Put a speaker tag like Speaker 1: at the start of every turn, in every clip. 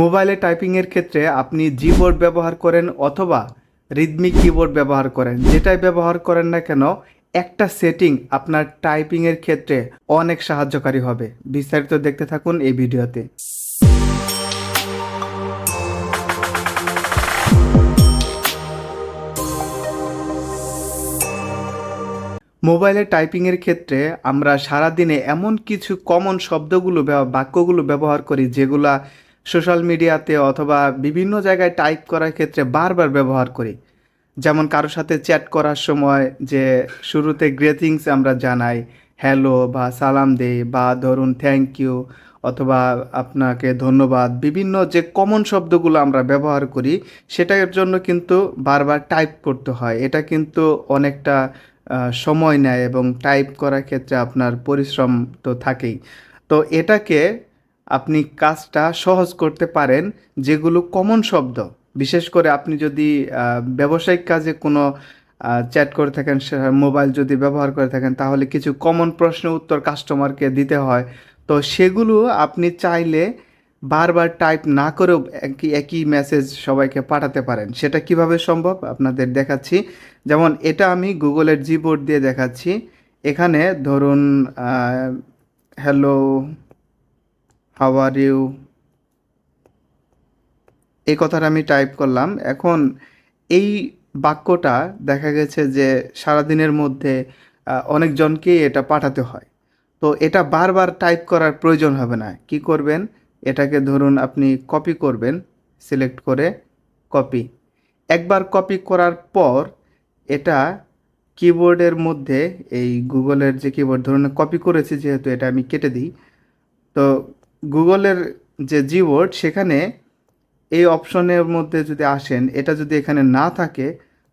Speaker 1: মোবাইলে টাইপিংয়ের ক্ষেত্রে আপনি জিবোর্ড ব্যবহার করেন অথবা রিদমিক কিবোর্ড ব্যবহার করেন। যেটাই ব্যবহার করেন না কেন, একটা সেটিং আপনার টাইপিংয়ের ক্ষেত্রে অনেক সাহায্যকারী হবে। বিস্তারিত দেখতে থাকুন এই ভিডিওতে। মোবাইলে টাইপিংয়ের ক্ষেত্রে আমরা সারাদিনে এমন কিছু কমন শব্দগুলো বাক্যগুলো ব্যবহার করি যেগুলা সোশ্যাল মিডিয়াতে অথবা বিভিন্ন জায়গায় টাইপ করার ক্ষেত্রে বারবার ব্যবহার করি। যেমন কারোর সাথে চ্যাট করার সময় যে শুরুতে গ্রেটিংস আমরা জানাই, হ্যালো বা সালাম দেই বা ধরুন থ্যাংক ইউ অথবা আপনাকে ধন্যবাদ বিভিন্ন যে কমন শব্দগুলো আমরা ব্যবহার করি, সেটার জন্য কিন্তু বারবার টাইপ করতে হয়। এটা কিন্তু অনেকটা সময় নেয় এবং টাইপ করার ক্ষেত্রে আপনার পরিশ্রম তো থাকেই। তো এটাকে আপনি কাজটা সহজ করতে পারেন যেগুলো কমন শব্দ। বিশেষ করে আপনি যদি ব্যবসায়িক কাজে কোনো চ্যাট করে থাকেন মোবাইল যদি ব্যবহার করে থাকেন, তাহলে কিছু কমন প্রশ্ন উত্তর কাস্টমারকে দিতে হয়। তো সেগুলো আপনি চাইলে বারবার টাইপ না করেও একই একই মেসেজ সবাইকে পাঠাতে পারেন। সেটা কীভাবে সম্ভব? আপনাদের দেখাচ্ছি। যেমন এটা আমি গুগলের জিবোর্ড দিয়ে দেখাচ্ছি। এখানে ধরুন হ্যালো হাউ আর ইউ এই কথাটা আমি টাইপ করলাম। এখন এই বাক্যটা দেখা গেছে যে সারাদিনের মধ্যে অনেকজনকেই এটা পাঠাতে হয়। তো এটা বারবার টাইপ করার প্রয়োজন হবে না। কি করবেন? এটাকে ধরুন আপনি কপি করবেন সিলেক্ট করে কপি একবার কপি করার পর এটা কিবোর্ডের মধ্যে, এই গুগলের যে কিবোর্ড ধরুন কপি করেছি যেহেতু এটা আমি কেটে দিই। তো গুগলের যে জিবোর্ড সেখানে এই অপশনের মধ্যে যদি আসেন, এটা যদি এখানে না থাকে,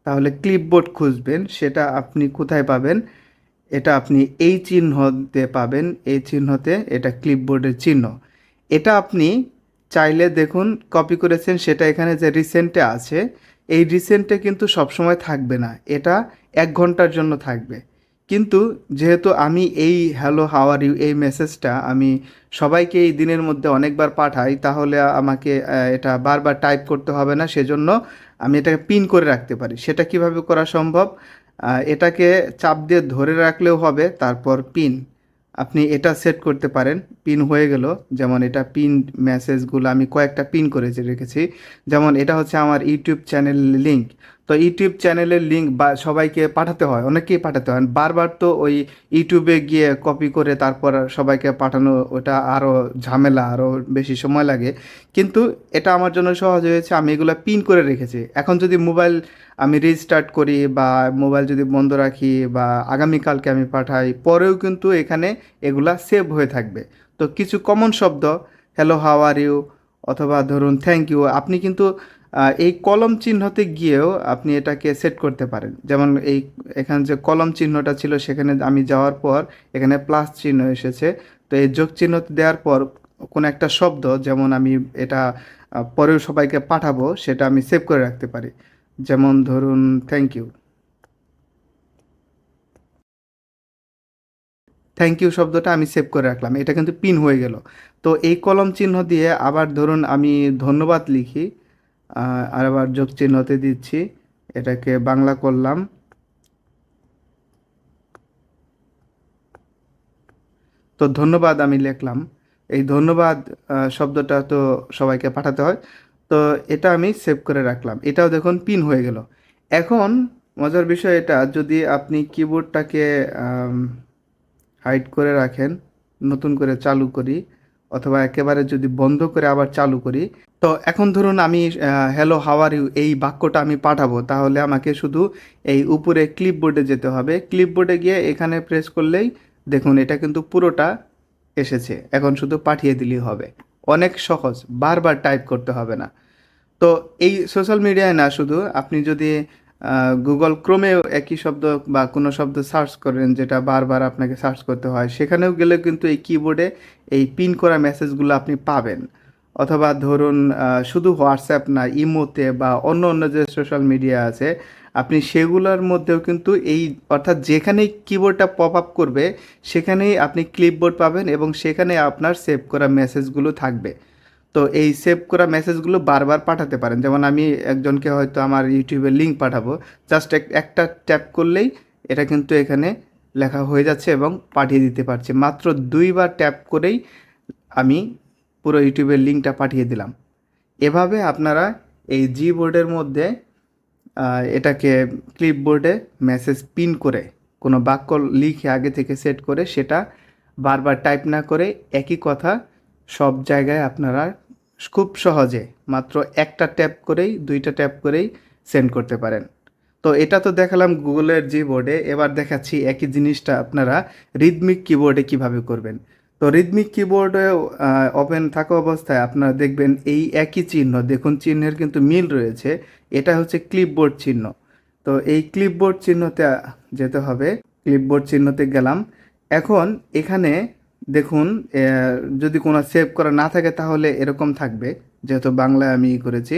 Speaker 1: তাহলে ক্লিপবোর্ড খুঁজবেন, সেটা আপনি কোথায় পাবেন? এটা আপনি এই চিহ্নতে পাবেন, এই চিহ্নতে এটা ক্লিপবোর্ডের চিহ্ন। এটা আপনি চাইলে দেখুন, কপি করেছেন, সেটা এখানে যে রিসেন্টে আছে, এই রিসেন্টে কিন্তু সবসময় থাকবে না। এটা এক ঘণ্টার জন্য থাকবে। কিন্তু যেহেতু আমি এই হ্যালো হাওয়ার ইউ এই মেসেজটা আমি সবাইকে এই দিনের মধ্যে অনেকবার পাঠাই, তাহলে আমাকে এটা বারবার টাইপ করতে হবে না। সেজন্য আমি এটাকে পিন করে রাখতে পারি। সেটা কীভাবে করা সম্ভব? এটাকে চাপ দিয়ে ধরে রাখলেও হবে, তারপর পিন আপনি এটা সেট করতে পারেন। পিন হয়ে গেল। যেমন এটা পিন মেসেজগুলো আমি কয়েকটা পিন করে রেখেছি। যেমন এটা হচ্ছে আমার ইউটিউব চ্যানেল লিঙ্ক তো ইউটিউব চ্যানেলের লিঙ্ক বা সবাইকে পাঠাতে হয় অনেকেই পাঠাতে হয়। বারবার তো ওই ইউটিউবে গিয়ে কপি করে তারপর সবাইকে পাঠানো, ওটা আরও ঝামেলা আরও বেশি সময় লাগে। কিন্তু এটা আমার জন্য সহজ হয়েছে, আমি এগুলো পিন করে রেখেছি। এখন যদি মোবাইল আমি রিস্টার্ট করি বা মোবাইল যদি বন্ধ রাখি বা আগামীকালকে আমি পাঠাই, পরেও কিন্তু এখানে এগুলা সেভ হয়ে থাকবে। তো কিছু কমন শব্দ হ্যালো হাও আর ইউ অথবা ধরুন থ্যাংক ইউ আপনি কিন্তু এই কলম চিহ্নতে গিয়েও আপনি এটাকে সেট করতে পারেন। যেমন এই, এখানে যে কলম চিহ্নটা ছিল, সেখানে আমি যাওয়ার পর এখানে প্লাস চিহ্ন এসেছে। তো এই যোগ চিহ্ন দেওয়ার পর কোনো একটা শব্দ, যেমন আমি এটা পরেও সবাইকে পাঠাবো, সেটা আমি সেভ করে রাখতে পারি। যেমন ধরুন থ্যাংক ইউ থ্যাংক ইউ শব্দটা আমি সেভ করে রাখলাম। এটা কিন্তু পিন হয়ে গেল। তো এই কলম চিহ্ন দিয়ে আবার ধরুন আমি ধন্যবাদ লিখি। আর আবার যোগ চিহ্নতে দিচ্ছি, এটাকে বাংলা করলাম। তো ধন্যবাদ আমি লিখলাম। এই ধন্যবাদ শব্দটা তো সবাইকে পাঠাতে হয়। তো এটা আমি সেভ করে রাখলাম। এটাও দেখুন পিন হয়ে গেল। এখন মজার বিষয় এটা, যদি আপনি কিবোর্ডটাকে হাইড করে রাখেন, নতুন করে চালু করি অথবা একেবারে যদি বন্ধ করে আবার চালু করি, তো এখন ধরুন আমি হ্যালো হাওয়ার ইউ এই বাক্যটা আমি পাঠাবো, তাহলে আমাকে শুধু এই উপরে ক্লিপবোর্ডে যেতে হবে। ক্লিপবোর্ডে গিয়ে এখানে প্রেস করলেই দেখুন এটা কিন্তু পুরোটা এসেছে, এখন শুধু পাঠিয়ে দিলেই হবে। অনেক সহজ, বারবার টাইপ করতে হবে না। তো এই সোশ্যাল মিডিয়ায় না শুধু, আপনি যদি গুগল ক্রোমেও একই শব্দ বা কোনো শব্দ সার্চ করেন যেটা বারবার আপনাকে সার্চ করতে হয়। সেখানেও গেলে কিন্তু এই কিবোর্ডে এই পিন করা মেসেজগুলো আপনি পাবেন। অথবা ধরুন শুধু হোয়াটসঅ্যাপ না ইমোতে বা অন্য অন্য যে সোশ্যাল মিডিয়া আছে, আপনি সেগুলোর মধ্যেও কিন্তু এই, অর্থাৎ যেখানেই কিবোর্ডটা পপ আপ করবে, সেখানেই আপনি ক্লিপবোর্ড পাবেন এবং সেখানে আপনার সেভ করা মেসেজগুলো থাকবে। তো এই সেভ করা মেসেজগুলো বারবার পাঠাতে পারেন। যেমন আমি একজনকে হয়তো আমার ইউটিউবের লিঙ্ক পাঠাবো। জাস্ট একটা ট্যাপ করলেই এটা কিন্তু এখানে লেখা হয়ে যাচ্ছে এবং পাঠিয়ে দিতে পারছি। মাত্র দুইবার ট্যাপ করেই আমি পুরো ইউটিউবের লিঙ্কটা পাঠিয়ে দিলাম। এভাবে আপনারা এই জি বোর্ডের মধ্যে এটাকে ক্লিপবোর্ডে মেসেজ পিন করে, কোনো বাক্য লিখে আগে থেকে সেট করে সেটা বারবার টাইপ না করে একই কথা সব জায়গায় আপনারা খুব সহজে মাত্র একটা ট্যাপ করেই, দুইটা ট্যাপ করেই সেন্ড করতে পারেন। তো এটা তো দেখালাম গুগলের জি বোর্ডে, এবার দেখাচ্ছি একই জিনিসটা আপনারা রিদমিক কিবোর্ডে কীভাবে করবেন। তো রিদমিক কিবোর্ডে ওপেন থাকা অবস্থায় আপনারা দেখবেন এই একই চিহ্ন, দেখুন চিহ্নের কিন্তু মিল রয়েছে, এটা হচ্ছে ক্লিপবোর্ড চিহ্ন। তো এই ক্লিপবোর্ড চিহ্নতে যেতে হবে ক্লিপবোর্ড চিহ্নতে গেলাম। এখন এখানে দেখুন যদি কোনো সেভ করা না থাকে তাহলে এরকম থাকবে। যেহেতু বাংলায় আমি করেছি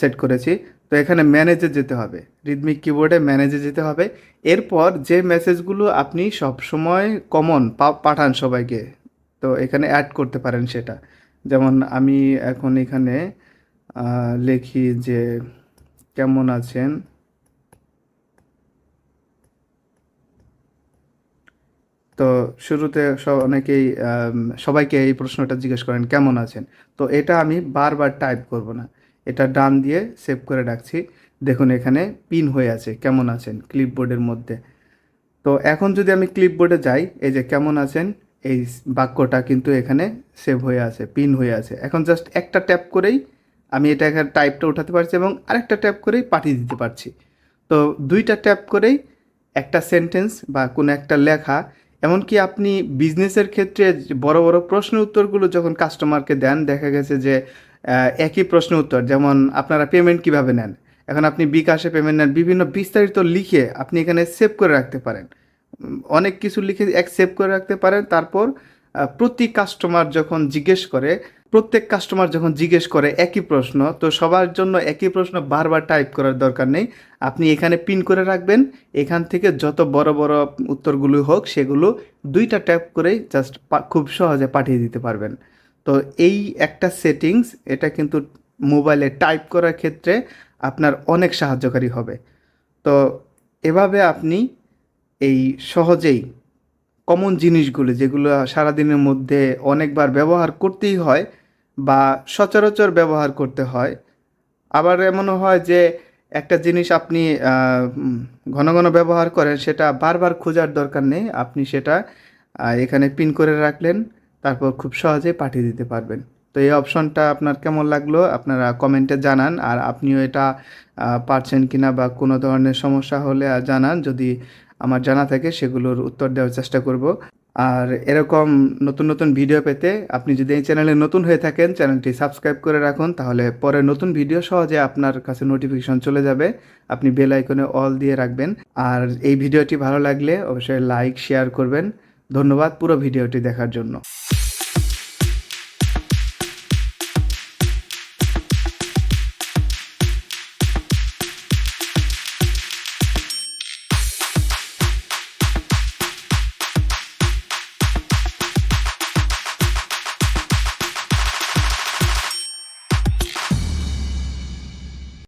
Speaker 1: সেট করেছি, তো এখানে ম্যানেজে যেতে হবে। রিদমিক কিবোর্ডে ম্যানেজে যেতে হবে। এরপর যে মেসেজগুলো আপনি সবসময় কমন পাঠান সবাইকে, তো এখানে অ্যাড করতে পারেন সেটা। যেমন আমি এখন এখানে লিখি যে, কেমন আছেন? তো শুরুতে অনেকেই সবাইকে এই প্রশ্নটা জিজ্ঞেস করেন, কেমন আছেন? তো এটা আমি বারবার টাইপ করব না। এটা ডান দিয়ে সেভ করে রাখছি। দেখুন এখানে পিন হয়ে আছে, কেমন আছেন? ক্লিপবোর্ডের মধ্যে। তো এখন যদি আমি ক্লিপবোর্ডে যাই, এই যে, কেমন আছেন? এই বাক্যটা কিন্তু এখানে সেভ হয়ে আছে পিন হয়ে আছে। এখন জাস্ট একটা ট্যাপ করেই আমি এটা এখানে টাইপটা উঠাতে পারছি এবং আরেকটা ট্যাপ করেই পাঠিয়ে দিতে পারছি। তো দুইটা ট্যাপ করেই একটা সেন্টেন্স বা কোনো একটা লেখা এমনকি আপনি বিজনেসের ক্ষেত্রে বড় বড় প্রশ্ন উত্তরগুলো যখন কাস্টমারকে দেন, দেখা গেছে যে একই প্রশ্ন উত্তর, যেমন আপনারা পেমেন্ট কীভাবে নেন? এখন আপনি বিকাশে পেমেন্ট নেন, বিভিন্ন বিস্তারিত লিখে আপনি এখানে সেভ করে রাখতে পারেন। অনেক কিছু লিখে এক সেভ করে রাখতে পারেন, তারপর প্রতি কাস্টমার যখন জিজ্ঞেস করে, প্রত্যেক কাস্টমার যখন জিজ্ঞেস করে একই প্রশ্ন, তো সবার জন্য একই প্রশ্ন বারবার টাইপ করার দরকার নেই। আপনি এখানে পিন করে রাখবেন, এখান থেকে যত বড় বড় উত্তরগুলো হোক, সেগুলো দুইটা ট্যাপ করেই জাস্ট খুব সহজে পাঠিয়ে দিতে পারবেন। তো এই একটা সেটিংস এটা কিন্তু মোবাইলে টাইপ করার ক্ষেত্রে আপনার অনেক সাহায্যকারী হবে। তো এভাবে আপনি এই সহজেই কমন জিনিসগুলো যেগুলো সারাদিনের মধ্যে অনেকবার ব্যবহার করতেই হয় বা সচরাচর ব্যবহার করতে হয়। আবার এমনও হয় যে একটা জিনিস আপনি ঘন ঘন ব্যবহার করেন সেটা বারবার খোঁজার দরকার নেই। আপনি সেটা এখানে পিন করে রাখলেন, তারপর খুব সহজে পাঠিয়ে দিতে পারবেন। তো এই অপশনটা আপনার কেমন লাগল আপনারা কমেন্টে জানান। আর আপনিও এটা পারছেন কিনা বা কোনো ধরনের সমস্যা হলে জানান। যদি আমার জানা থাকে সেগুলোর উত্তর দেওয়ার চেষ্টা করব। আর এরকম নতুন নতুন ভিডিও পেতে আপনি যদি এই চ্যানেলে নতুন হয়ে থাকেন, চ্যানেলটি সাবস্ক্রাইব করে রাখুন, তাহলে পরে নতুন ভিডিও সহজে আপনার কাছে নোটিফিকেশন চলে যাবে। আপনি বেল আইকনে অল দিয়ে রাখবেন। আর এই ভিডিওটি ভালো লাগলে অবশ্যই লাইক শেয়ার করবেন। ধন্যবাদ পুরো ভিডিওটি দেখার জন্য।